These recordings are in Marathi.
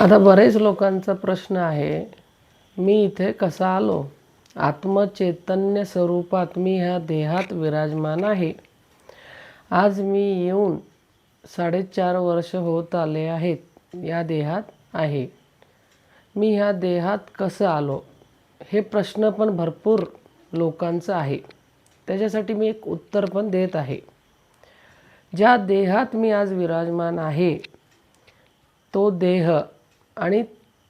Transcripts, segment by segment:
आता बरेच लोकांचा प्रश्न आहे मी इथे कसा आलो? आत्मचैतन्य स्वरूपात मी ह्या देहात विराजमान आहे. आज मी येऊन साडेचार वर्ष होत आले आहेत या देहात आहे. मी ह्या देहात कसं आलो? हे प्रश्न पण भरपूर लोकांचं आहे. त्याच्यासाठी मी एक उत्तर पण देत आहे. ज्या देहात मी आज विराजमान आहे तो देह आणि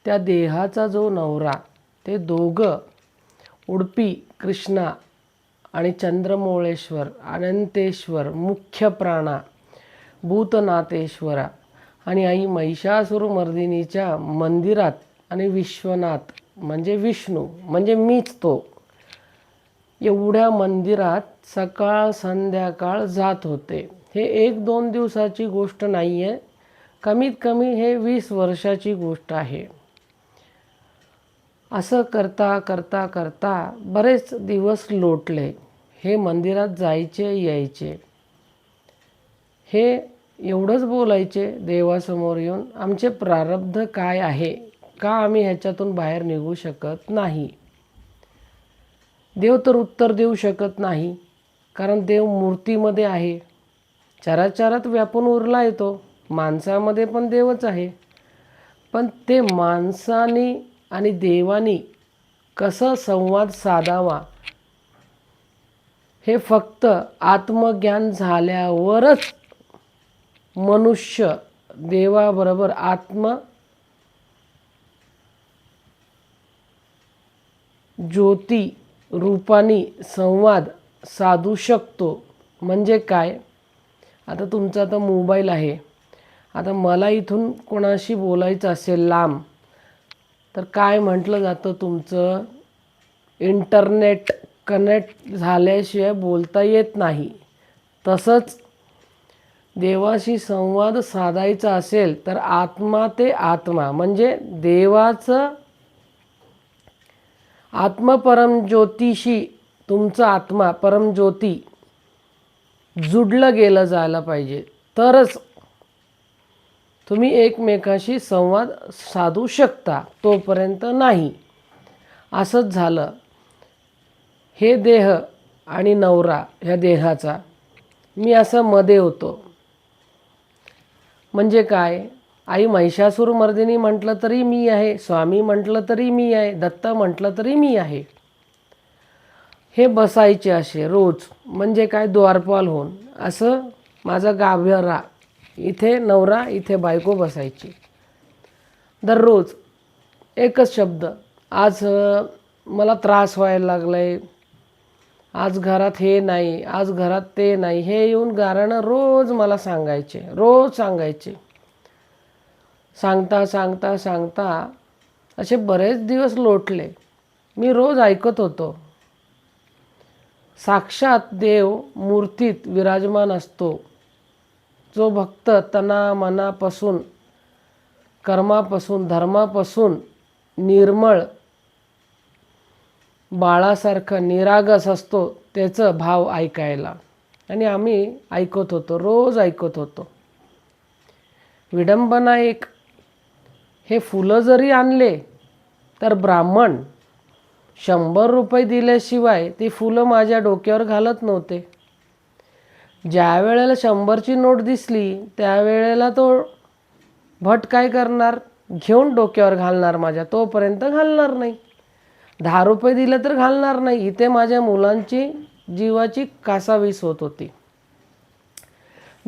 त्या देहाचा जो नवरा ते दोघं उडपी कृष्णा आणि चंद्रमौळेश्वर अनंतेश्वर मुख्य प्राणा भूतनाथेश्वरा आणि आई महिषासुरमर्दिनीच्या मंदिरात आणि विश्वनाथ म्हणजे विष्णू म्हणजे मीच तो एवढ्या मंदिरात सकाळ संध्याकाळ जात होते. हे एक दोन दिवसाची गोष्ट नाही आहे कमीत कमी हे वीस वर्षाची गोष्ट आहे. असं करता करता करता बरेच दिवस लोटले. हे मंदिरात जायचे यायचे. हे एवढंच बोलायचे देवासमोर येऊन आमचे प्रारब्ध काय आहे? का आम्ही ह्याच्यातून बाहेर निघू शकत नाही? देव तर उत्तर देऊ शकत नाही कारण देव मूर्तीमध्ये आहे. चराचरात व्यापून उरला येतो. माणसामध्ये पण देवच आहे. पण ते माणसाने आणि देवानी कसं संवाद साधावा? हे फक्त आत्मज्ञान झाल्यावरच मनुष्य देवाबरोबर आत्म ज्योती रूपानी संवाद साधू शकतो. म्हणजे काय? आता तुमचा आता मोबाईल आहे. आता मला इथून कोणाशी बोलायचं असेल लांब तर काय म्हटलं जातं तुमचं? इंटरनेट कनेक्ट झाल्याशिवाय बोलता येत नाही. तसंच देवाशी संवाद साधायचा असेल तर आत्मा ते आत्मा म्हणजे देवाचं आत्मपरमज्योतिशी तुमचा आत्मा परमज्योती जुडलं गेलं जायला पाहिजे. तरच तुम्ही एकमेकाशी संवाद साधू शकता तोपर्यंत नाही. असंच झालं. हे देह आणि नवरा ह्या देहाचा. मी असं मध्ये होतो. म्हणजे काय? आई महिषासुरमर्दिनी म्हटलं तरी मी आहे स्वामी म्हटलं तरी मी आहे दत्त म्हटलं तरी मी आहे. हे बसायचे असे रोज. म्हणजे काय? द्वारपाल होऊन. असं माझा गाभरा इथे नवरा इथे बायको बसायची. दररोज एकच शब्द आज मला त्रास व्हायला लागला आहे आज घरात हे नाही आज घरात ते नाही. हे येऊन गाराणं रोज मला सांगायचे रोज सांगायचे. सांगता सांगता सांगता असे बरेच दिवस लोटले. मी रोज ऐकत होतो. साक्षात देव मूर्तीत विराजमान असतो. जो भक्त तना मनापासून कर्मापासून धर्मापासून निर्मळ बाळासारखं निरागस असतो त्याचं भाव ऐकायला. आणि आम्ही ऐकत होतो रोज ऐकत होतो. विडंबना एक हे फुलं जरी आणले तर ब्राह्मण शंभर रुपये दिल्याशिवाय ती फुलं माझ्या डोक्यावर घालत नव्हते. ज्या वेळेला शंभरची नोट दिसली त्यावेळेला तो भट काय करणार? घेऊन डोक्यावर घालणार माझ्या. तोपर्यंत घालणार नाही. दहा रुपये दिले तर घालणार नाही. इथे माझ्या मुलांची जीवाची कासावीस होत होती.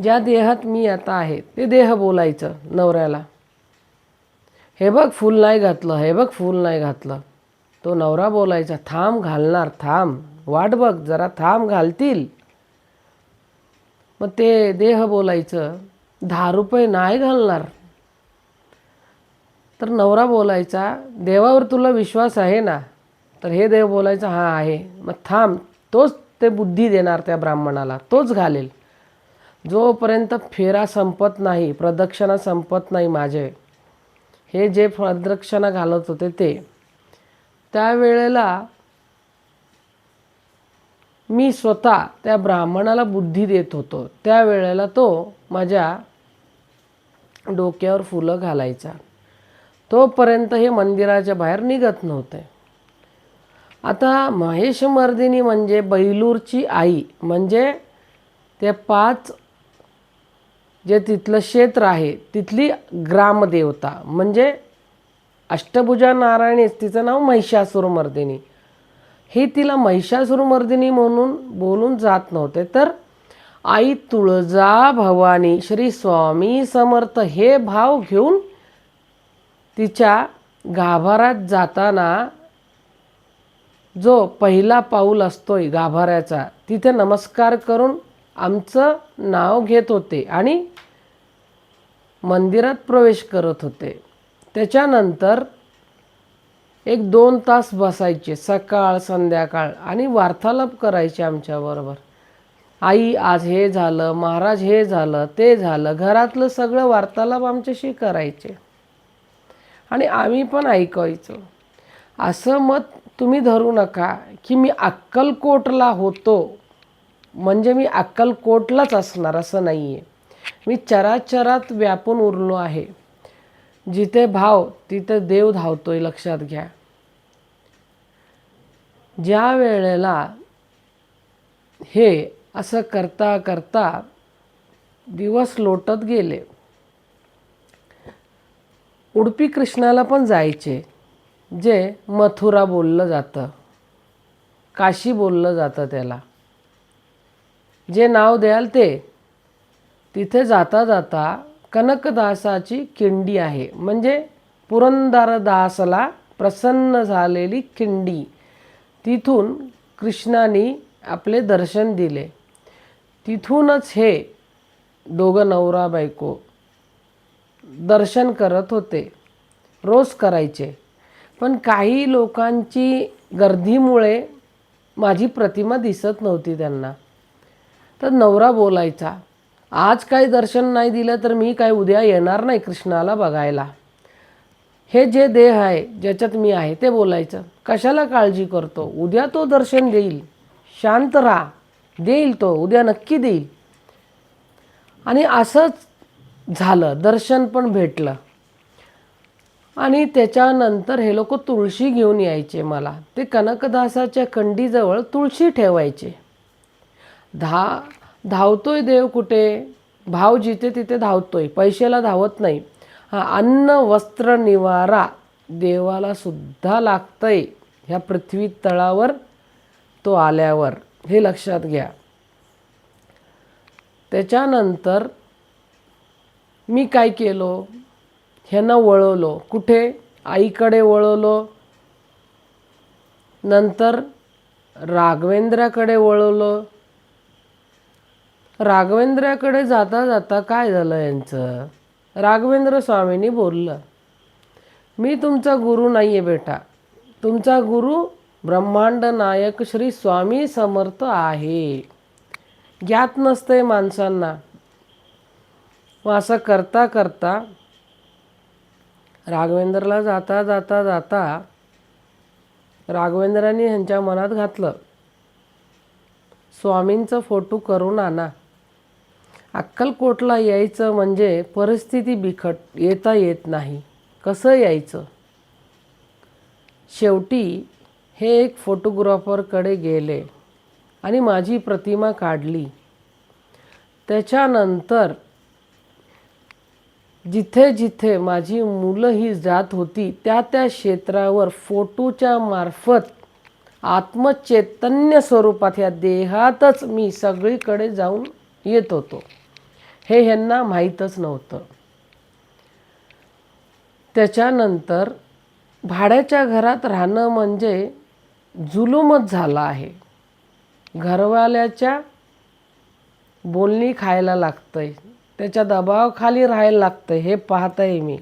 ज्या देहात मी आता आहे ते देह बोलायचं नवऱ्याला. हे बघ फूल नाही घातलं हे बघ फूल नाही घातलं. तो नवरा बोलायचा थांब घालणार थांब. वाट बघ जरा थांब घालतील. मग ते देह बोलायचं दहा रुपये नाही घालणार. तर नवरा बोलायचा देवावर तुला विश्वास आहे ना? तर हे देव बोलायचं हा आहे. मग थांब तोच ते बुद्धी देणार त्या ब्राह्मणाला तोच घालेल. जोपर्यंत फेरा संपत नाही प्रदक्षिणा संपत नाही माझे हे जे प्रदक्षिणा घालत होते ते त्यावेळेला मी स्वतः त्या ब्राह्मणाला बुद्धी देत होतो. त्यावेळेला तो माझ्या डोक्यावर फुलं घालायचा. तोपर्यंत हे मंदिराच्या बाहेर निघत नव्हते. आता महेशमर्दिनी म्हणजे बैलूरची आई म्हणजे ते पाच जे तिथलं क्षेत्र आहे तिथली ग्रामदेवता म्हणजे अष्टभुजा नारायणीच तिचं नाव महिषासुरमर्दिनी हे तिला महिषासुरमर्दिनी म्हणून बोलून जात नव्हते. तर आई तुळजा भवानी श्री स्वामी समर्थ हे भाव घेऊन तिच्या गाभारात जाताना जो पहिला पाऊल असतोय गाभाऱ्याचा तिथे नमस्कार करून आमचं नाव घेत होते आणि मंदिरात प्रवेश करत होते. त्याच्यानंतर एक दोन तास बसायचे सकाळ संध्याकाळ आणि वार्तालाप करायचे आमच्याबरोबर आई आज हे झालं महाराज हे झालं ते झालं घरातलं सगळं वार्तालाप आमच्याशी करायचे. आणि आम्ही पण ऐकायचो. असं मत तुम्ही धरू नका की मी अक्कलकोटला होतो. म्हणजे मी अक्कलकोटलाच असणार असं नाही आहे मी चराचरात व्यापून उरलो आहे. जिथे भाव तिथे देव धावतोय लक्षात घ्या. ज्या वेळेला हे असं करता करता दिवस लोटत गेले उडपी कृष्णाला पण जायचे जे मथुरा बोललं जातं काशी बोललं जातं त्याला. जे नाव द्याल ते. तिथे जाता जाता कनकदासाची किंडी आहे म्हणजे पुरंदरदासला प्रसन्न झालेली किंडी. तिथून कृष्णाने आपले दर्शन दिले. तिथूनच हे दोघं नवरा बायको दर्शन करत होते. रोज करायचे. पण काही लोकांची गर्दीमुळे माझी प्रतिमा दिसत नव्हती त्यांना. तर नवरा बोलायचा आज काही दर्शन नाही दिलं तर मी काय उद्या येणार नाही कृष्णाला बघायला. हे जे देह आहे ज्याच्यात मी आहे ते बोलायचं. कशाला काळजी करतो? उद्या तो दर्शन देईल. शांत राहा. देईल तो. उद्या नक्की देईल. आणि असंच झालं. दर्शन पण भेटलं. आणि त्याच्यानंतर हे लोक तुळशी घेऊन यायचे मला. ते कनकदासाच्या कंडीजवळ तुळशी ठेवायचे. धा धावतोय देव कुठे? भाव जिथे तिथे धावतोय. पैशाला धावत नाही. हा अन्न वस्त्र निवारा देवाला सुद्धा लागतंय ह्या पृथ्वी तळावर तो आल्यावर. हे लक्षात घ्या. त्याच्यानंतर मी काय केलो? ह्यांना वळवलो. कुठे? आईकडे वळवलो. नंतर राघवेंद्राकडे वळवलं. राघवेंद्राकडे जाता जाता काय झालं यांचं? राघवेंद्र स्वामींनी बोललं मी तुमचा गुरु नाही आहे बेटा. तुमचा गुरु ब्रह्मांड नायक श्री स्वामी समर्थ आहे. ज्ञात नसतंय माणसांना. मग असं करता करता राघवेंद्रला जाता जाता जाता राघवेंद्रांनी ह्यांच्या मनात घातलं स्वामींचं फोटो करून आणा. अक्कलकोटला यायचं म्हणजे परिस्थिती बिकट येता येत नाही. कसं यायचं? शेवटी हे एक फोटोग्राफरकडे गेले आणि माझी प्रतिमा काढली. त्याच्यानंतर जिथे जिथे माझी मुलं ही जात होती त्या त्या क्षेत्रावर फोटोच्या मार्फत आत्मचैतन्य स्वरूपात ह्या देहातच मी सगळीकडे जाऊन येत होतो. हे ह्यांना माहीतच नव्हतं. त्याच्यानंतर भाड्याच्या घरात राहणं म्हणजे जुलूमच झाला आहे. घरवाल्याच्या बोलणी खायला लागतंय. त्याच्या दबावाखाली राहायला लागतं हे पाहत आहे मी.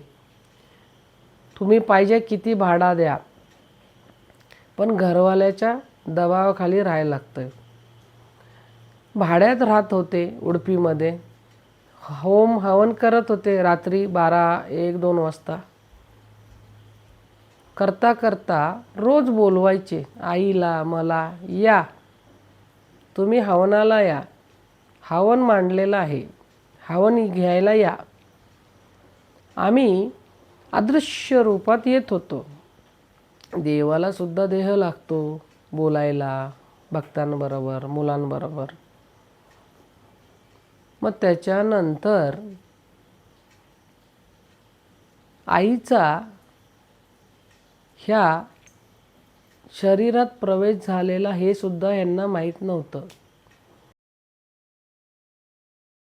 तुम्ही पाहिजे किती भाडा द्या. पण घरवाल्याच्या दबावाखाली राहायला लागतं भाड्यात राहत होते उडपीमध्ये. होम हवन करत होते रात्री बारा एक दोन वाजता. करता करता रोज बोलवायचे आईला मला या तुम्ही हवनाला या. हवन मांडलेलं आहे हवन घ्यायला या. आम्ही अदृश्य रूपात येत होतो. देवाला सुद्धा देह लागतो बोलायला भक्तांबरोबर मुलांबरोबर. मग त्याच्यानंतर आईचा ह्या शरीरात प्रवेश झालेला हे सुद्धा यांना माहीत नव्हतं.